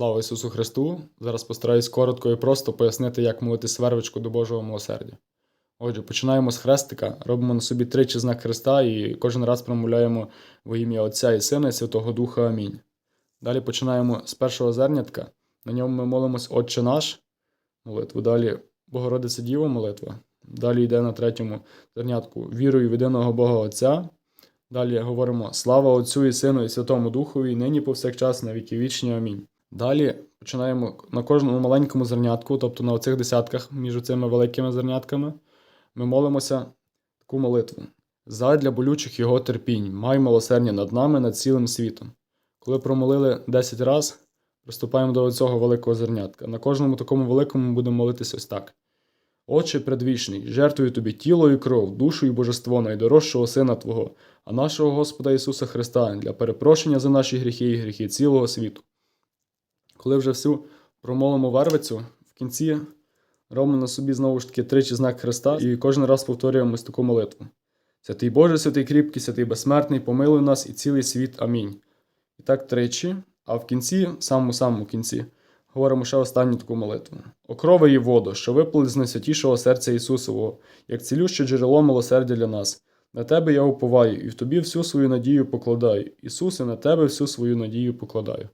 Слава Ісусу Христу! Зараз постараюсь коротко і просто пояснити, як молитись вервичку до Божого милосердя. Отже, починаємо з хрестика, робимо на собі тричі знак Христа і кожен раз промовляємо во ім'я Отця і Сина і Святого Духа Амінь. Далі починаємо з першого зернятка. На ньому ми молимось Отче наш, молитву. Далі Богородиця Діва молитва. Далі йде на третьому зернятку вірою в єдиного Бога Отця. Далі говоримо Слава Отцю і Сину і Святому Духові, і нині повсякчас на віки вічні. Амінь. Далі починаємо на кожному маленькому зернятку, тобто на оцих десятках між цими великими зернятками, ми молимося таку молитву. Задля болючих його терпінь, май милосердя над нами, над цілим світом. Коли промолили 10 раз, приступаємо до цього великого зернятка. На кожному такому великому ми будемо молитися ось так. Отче предвічний, жертвую тобі тіло і кров, душу і божество найдорожчого Сина Твого, а нашого Господа Ісуса Христа для перепрошення за наші гріхи і гріхи цілого світу. Коли вже всю промолимо вервицю, в кінці робимо на собі знову ж таки тричі знак Христа і кожен раз повторюємо ось таку молитву. Святий Боже, святий кріпкий, святий безсмертний, помилуй нас і цілий світ. Амінь. І так тричі, а в кінці, в самому самому кінці, говоримо ще останню таку молитву. Окрови і воду, що виплили з найсвятішого серця Ісусового, як цілюще джерело милосердя для нас. На тебе я уповаю, і в тобі всю свою надію покладаю. Ісусе, на тебе всю свою надію покладаю.